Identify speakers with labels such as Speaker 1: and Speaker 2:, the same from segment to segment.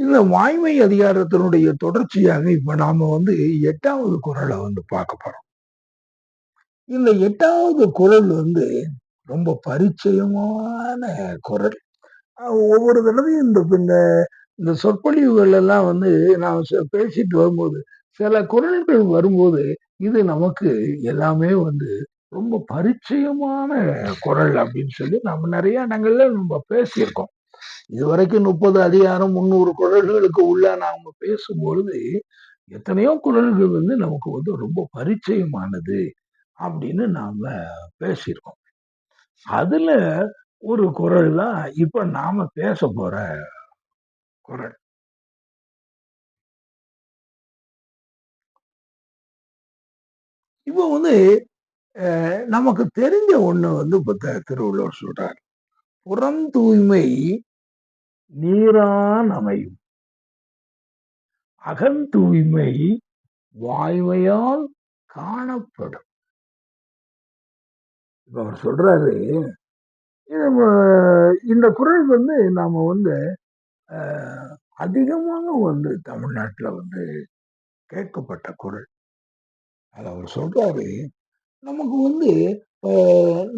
Speaker 1: இந்த வாய்மை அதிகாரத்தினுடைய தொடர்ச்சியாக இப்ப நாம வந்து எட்டாவது குரலை வந்து பார்க்க போறோம். இந்த எட்டாவது குரல் வந்து ரொம்ப பரிச்சயமான குரல். ஒவ்வொரு தடவையும் இந்த இந்த இந்த சொற்பொழிவுகள் எல்லாம் வந்து நான் பேசிட்டு வரும்போது சில குரல்கள் வரும்போது இது நமக்கு எல்லாமே வந்து ரொம்ப பரிச்சயமான குரல் அப்படின்னு சொல்லி நம்ம நிறைய இடங்கள்ல நம்ம பேசியிருக்கோம். இதுவரைக்கும் முப்பது அதிகாரம் முந்நூறு குரல்களுக்கு உள்ள நாம பேசும்பொழுது எத்தனையோ குரல்கள் வந்து நமக்கு வந்து ரொம்ப பரிச்சயமானது அப்படின்னு நாம பேசியிருக்கோம். அதுல ஒரு குரல் தான் இப்ப நாம பேச போற குரல். இப்போ வந்து நமக்கு தெரிஞ்ச ஒண்ணு வந்து புத்த திருவள்ளுவர் சொல்றார். புறம் தூய்மை நீரான் அமையும். அகந்தூய்மை வாய்மையால் காணப்படும். இப்ப அவர் சொல்றாரு இந்த குரல் வந்து நாம வந்து அதிகமாக வந்து தமிழ்நாட்டில் வந்து கேட்கப்பட்ட குரல். அது அவர் சொல்றாரு நமக்கு வந்து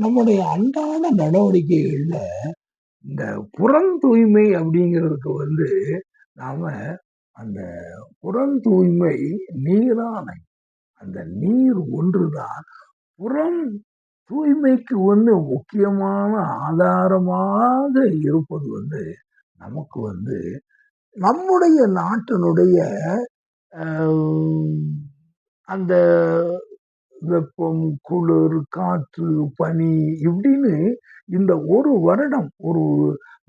Speaker 1: நம்முடைய அன்றாட நடவடிக்கைகளில் இந்த புறம் தூய்மை அப்படிங்கிறதுக்கு வந்து நாம அந்த புறம் தூய்மை நீரானை அந்த நீர் ஒன்றுதான். புறம் தூய்மைக்கு வந்து முக்கியமான ஆதாரமாக இருப்பது வந்து நமக்கு வந்து நம்முடைய நாட்டினுடைய அந்த வெப்பம் குளிர் காற்று பனி இப்படின்னு இந்த ஒரு வருடம் ஒரு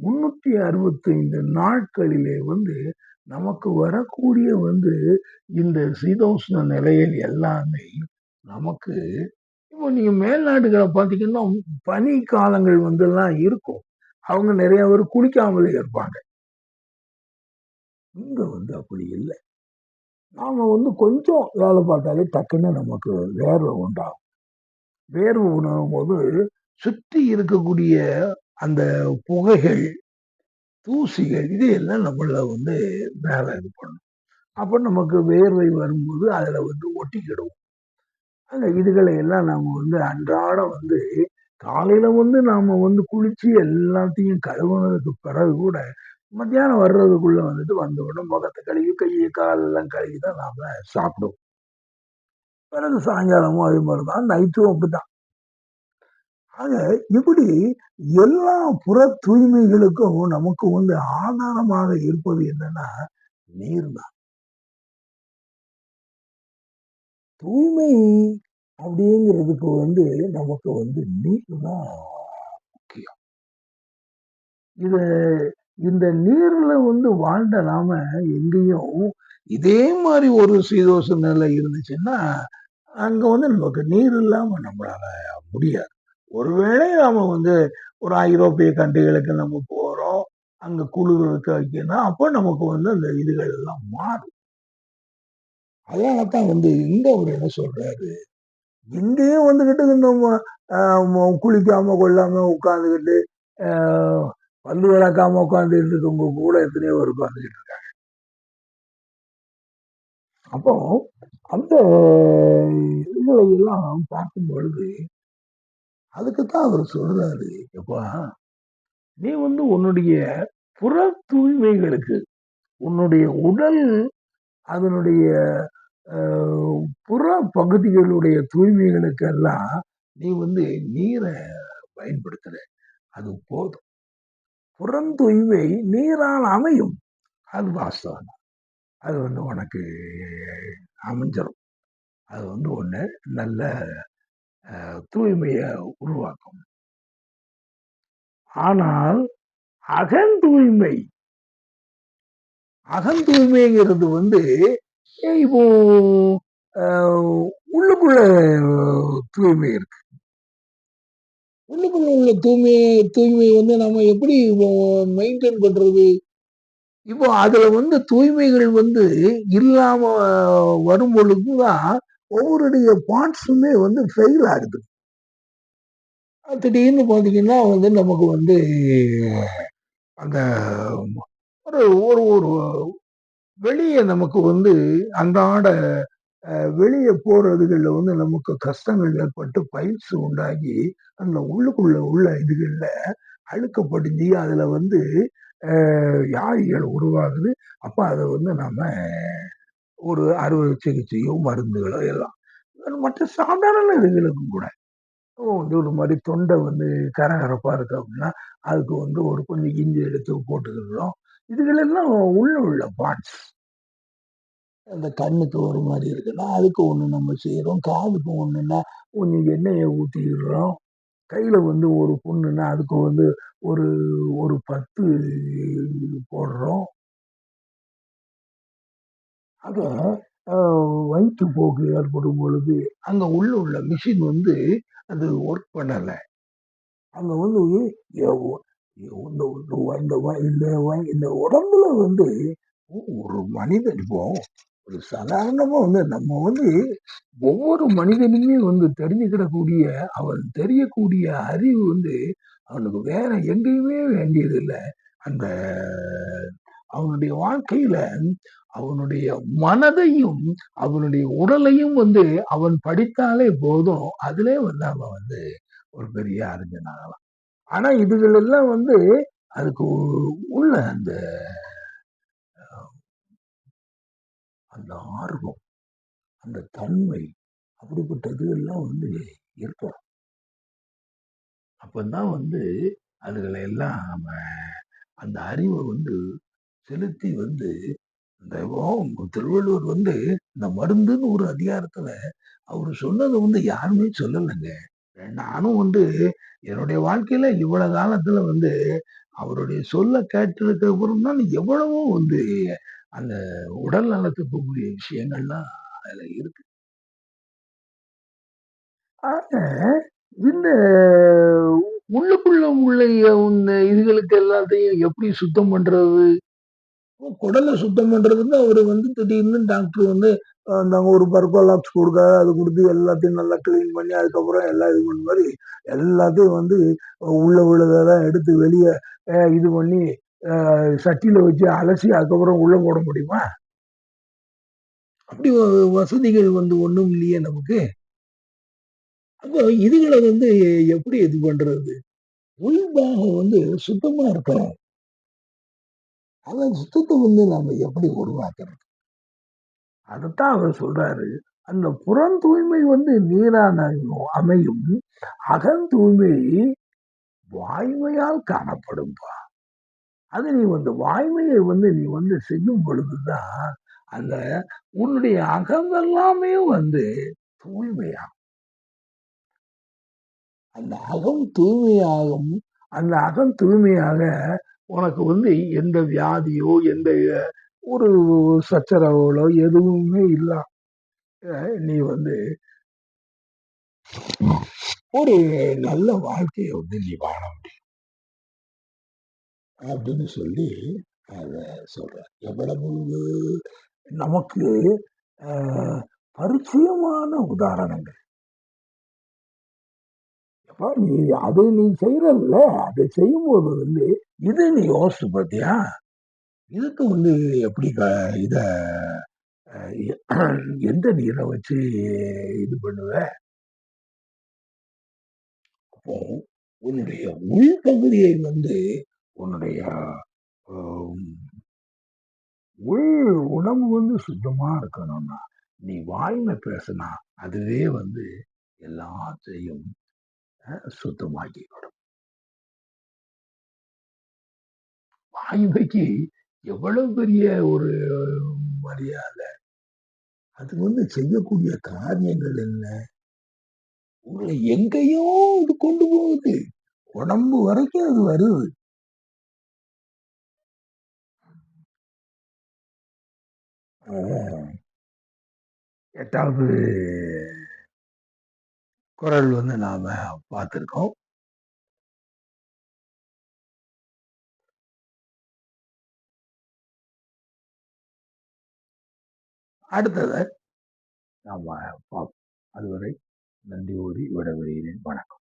Speaker 1: முன்னூத்தி அறுபத்தைந்து நாட்களிலே வந்து நமக்கு வரக்கூடிய வந்து இந்த சீதோஷ்ண நிலையில் எல்லாமே நமக்கு இப்போ நீங்கள் மேல்நாடுகளை பார்த்தீங்கன்னா பனி காலங்கள் வந்து எல்லாம் இருக்கும். அவங்க நிறைய பேர் குளிக்காமலே இருப்பாங்க. இங்க வந்து அப்படி இல்லை. நாம் வந்து கொஞ்சம் வேலை பார்த்தாலே டக்குன்னு நமக்கு வேர்வை உண்டாகும். வேர்வை உணரும் போது சுற்றி இருக்கக்கூடிய அந்த புகைகள் தூசிகள் இதையெல்லாம் நம்மள வந்து மேலே இது பண்ணும். அப்போ நமக்கு வேர்வை வரும்போது அதில் வந்து ஒட்டிக்கிடுவோம் அந்த இதுகளை எல்லாம் நாம் வந்து அன்றாட வந்து காலையில் வந்து நாம் வந்து குளித்து எல்லாத்தையும் கழுவுனதுக்கு பிறகு கூட மத்தியானம் வர்றதுக்குள்ள வந்துட்டு வந்த உடனே முகத்தை கழுவி கையை காலெல்லாம் கழுவி தான் நாம் சாப்பிடுவோம். பிறகு சாயங்காலமும் அதே மாதிரி தான் நைட்டும் அப்படிதான் ஆக இப்படி எல்லா புற தூய்மைகளுக்கும் நமக்கு வந்து ஆதாரமாக இருப்பது என்னன்னா நீர் தான் தூய்மை அப்படிங்கிறதுக்கு வந்து நமக்கு வந்து நீர் தான் முக்கியம். இது இந்த நீர்ல வந்து வாழ்ந்த நாம எங்கேயும் இதே மாதிரி ஒரு சீதோஷ நிலை இருந்துச்சுன்னா அங்க வந்து நமக்கு நீர் இல்லாம நம்மளால முடியாது. ஒருவேளை நாம வந்து ஒரு ஐரோப்பிய கண்ட்ரிகளுக்கு நம்ம போறோம் அங்க குளிர்களுக்கு வைக்கணும்னா வைக்கணும் அப்போ நமக்கு வந்து அந்த இதுகள் எல்லாம் மாறும். அதனால தான் வந்து இங்க அவர் என்ன சொல்றாரு இங்கேயும் வந்துகிட்டு நம்ம குளிக்காம கொள்ளாம உட்காந்துக்கிட்டு பல்லு விளக்காம உட்காந்துட்டு இருக்கவங்க கூட எத்தனையோ பேர் உட்காந்துக்கிட்டு இருக்காங்க. அப்போ அந்த இதுகளை எல்லாம் பார்க்கும் பொழுது அதுக்குத்தான் அவர் சொல்றாரு எப்பா நீ வந்து உன்னுடைய புற தூய்மைகளுக்கு உன்னுடைய உடல் அதனுடைய புற பகுதிகளுடைய தூய்மைகளுக்கெல்லாம் நீ வந்து நீரை பயன்படுத்துற. அது போதும். புறந்தூய்மை நீரால் அமையும். அது வாஸ்தவம். அது வந்து உனக்கு அமைஞ்சிடும் அது வந்து ஒன்று நல்ல தூய்மையை உருவாக்கும். ஆனால் அகந்தூய்மை அகந்தூய்மைங்கிறது வந்து இப்போ உள்ளுக்குள்ள தூய்மை இருக்கு. உள்ளுக்குள்ள உள்ள தூய்மை தூய்மை வந்து நம்ம எப்படி மெயின்டைன் பண்ணுறது இப்போ அதில் வந்து தூய்மைகள் வந்து இல்லாமல் வரும் பொழுதுதான் ஒவ்வொருடைய பார்ட்ஸுமே வந்து ஃபெயில் ஆகுது. திடீர்னு பார்த்தீங்கன்னா வந்து நமக்கு வந்து அந்த ஒரு ஒரு ஒரு வெளியே நமக்கு வந்து அன்றாட வெளியே போறதுகள்ல வந்து நமக்கு கஷ்டங்கள் ஏற்பட்டு பயிற்சி உண்டாகி அந்த உள்ளுக்குள்ள உள்ள இதுகள்ல அழுக்க அதில் அதுல வந்து அஹ், வியாதிகள் உருவாகுது. அப்ப அதை வந்து நாம ஒரு அறுவை சிகிச்சையோ மருந்துகளோ எல்லாம் மற்ற சாதாரண இதுகளுக்கும் கூட. வந்து ஒரு மாதிரி தொண்டை வந்து கரகரப்பா இருக்கு அப்படின்னா அதுக்கு வந்து ஒரு கொஞ்சம் இஞ்சி எடுத்து போட்டுக்கிறோம் இதுகளெல்லாம் உள்ள உள்ள பார்ட்ஸ் அந்த கண்ணுக்கு ஒரு மாதிரி இருக்குன்னா அதுக்கு ஒன்று நம்ம செய்கிறோம் காதுக்கு ஒன்றுன்னா கொஞ்சம் எண்ணெயை ஊற்றிடுறோம் கையில் வந்து ஒரு புண்ணுன்னா அதுக்கு வந்து ஒரு ஒரு பத்து போடுறோம். ஆக வயிற்றுப்போக்கு ஏற்படும் பொழுது அங்கே உள்ள உள்ள மிஷின் வந்து அது ஒர்க் பண்ணலை. அங்கே வந்து இந்த இந்த- இந்த இந்த உடம்புல வந்து ஒரு மனிதன் இப்போ ஒரு சாதாரணமா வந்து நம்ம வந்து ஒவ்வொரு மனிதனுமே வந்து தெரிஞ்சுக்கிடக்கூடிய அவன் தெரியக்கூடிய அறிவு வந்து அவனுக்கு வேற எங்கேயுமே வேண்டியது இல்லை அந்த அவனுடைய வாழ்க்கையில அவனுடைய மனதையும் அவனுடைய உடலையும் வந்து அவன் படித்தாலே போதும். அதிலே வந்து அவன் வந்து ஒரு பெரிய அறிஞனாகலாம். ஆனா இதுகள் எல்லாம் வந்து அதுக்கு உள்ள அந்த அந்த ஆர்வம் அந்த தன்மை அப்படிப்பட்டது எல்லாம் வந்து இருக்கும் அப்பதான் வந்து அதுகளை எல்லாம் நம்ம அந்த அறிவை வந்து செலுத்தி வந்து இந்த திருவள்ளுவர் வந்து இந்த மருந்துன்னு ஒரு அதிகாரத்துல அவர் சொன்னதை வந்து யாருமே சொல்லலைங்க. நானும் வந்து என்னுடைய வாழ்க்கையில இவ்வளவு காலத்துல வந்து அவருடைய சொல்ல கேட்டதுக்கு அப்புறம் தான் எவ்வளவோ வந்து அந்த உடல் நலத்துக்கு கூடிய விஷயங்கள்லாம் அதுல இருக்கு. ஆக இந்த உள்ளுக்குள்ள உள்ள இந்த இதுகளுக்கு எல்லாத்தையும் எப்படி சுத்தம் பண்றது? குடலை சுத்தம் பண்றதுன்னு அவர் வந்து திடீர்னு டாக்டர் வந்து நாங்க ஒரு பர்கோலாக்ஸ் கொடுக்காது அது கொடுத்து எல்லாத்தையும் நல்லா கிளீன் பண்ணி அதுக்கப்புறம் எல்லாம் இது பண்ண மாதிரி எல்லாத்தையும் வந்து உள்ள உள்ளதெல்லாம் எடுத்து வெளியே இது பண்ணி சட்டியில வச்சு அலசி அதுக்கப்புறம் உள்ள போட முடியுமா? அப்படி வசதிகள் வந்து ஒண்ணும் இல்லையே நமக்கு. அப்போ இதுகளை வந்து எப்படி இது பண்றது? உள்பாகம் வந்து சுத்தமா இருக்கணும். அந்த சுத்தத்தை வந்து நாம எப்படி உருவாக்குறது அதைத்தான் அவர் சொல்றாரு. அந்த புறம் தூய்மை வந்து நீரான அமையும். அகன் தூய்மை வாய்மையால் காணப்படும்பா. அது நீ வந்து வாய்மையை வந்து நீ வந்து செய்யும் பொழுதுதான் அந்த உன்னுடைய அகமெல்லாமே வந்து தூய்மையாகும். அந்த அகம் தூய்மையாகும். அந்த அகம் தூய்மையாக உனக்கு வந்து எந்த வியாதியோ எந்த ஒரு சச்சரவுகளோ எதுவுமே இல்ல. நீ வந்து ஒரு நல்ல வாழ்க்கையை வந்து நீ வாழ முடியும். அப்படின்னு சொல்லி அதை சொல்கிறார் எவ்வளவு நமக்கு ஆஹ், பரிச்சயமான உதாரணங்கள். அப்போ நீ அது நீ செய்யறல்ல அதை செய்யும்போது வந்து இது நீ யோசிச்சு பார்த்தியா இதுக்கு வந்து எப்படி க- இதை எந்த நீரை வச்சு இது பண்ணுவ? அப்போ உன்னுடைய உள்பகுதியை வந்து உன்னுடைய உள் உணவு வந்து சுத்தமா இருக்கணும்னா நீ வாய்மை பேசினா அதுவே வந்து எல்லாத்தையும் அஹ், சுத்தமாக்கி விடும் வாய்மைக்கு எவ்வளவு பெரிய ஒரு மரியாதை. அது வந்து செய்யக்கூடிய காரியங்கள் என்ன? உங்களை எங்கேயோ இது கொண்டு போகுது. உடம்பு வரைக்கும் அது வருது. எட்டாவது குரல் வந்து நாம பார்த்திருக்கோம். அடுத்ததை நாம பார்ப்போம். அதுவரை நன்றி ஓடி விடைபெறுகிறேன். வணக்கம்.